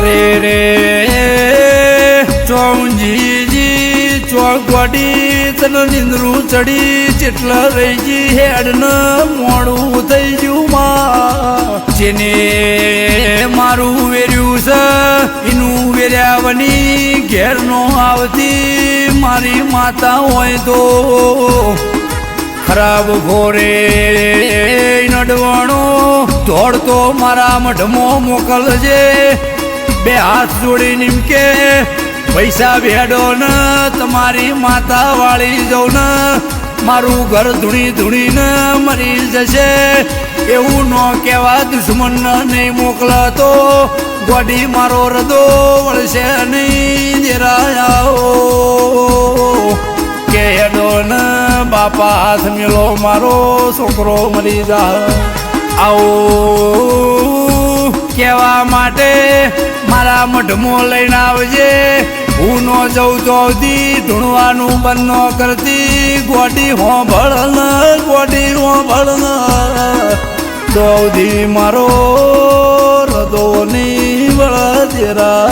અરે રે ચોંજીજી ચોગવાડી તને નિંદરું ચડી જેટલા રહીજી હેડ ન મોડું થઈ ગયું માં જેને મારું વેર્યું છે એનું વેર્યાવની ઘેર નો આવતી મારી માતા હોય તો ખરાબ ઘોરે નડવાણો દોડતો મારા મઢમો મોકલજે બે હાથ જોડી નીમકે પૈસા ભેડો ન, તમારી માતા વાળી જવું ન, મારું ઘર ધૂણી ધૂણી ન મરી જશે. એવું ન કહેવા દુશ્મન નહીં મોકલાતો, ગોડી મારો રદો વળશે નહીં દેરાયાઓ કે હેડો ન, બાપા હાથ મેલો, મારો છોકરો મરી જા. આવો કહેવા માટે મારા મઢમો લઈને આવજે. હું નો જઉં તો આવતી ધૂણવાનું બંધ ન કરતી. ગોડી ગોટી હો હોંભળ તો મારો રદો નહીં વળજેરા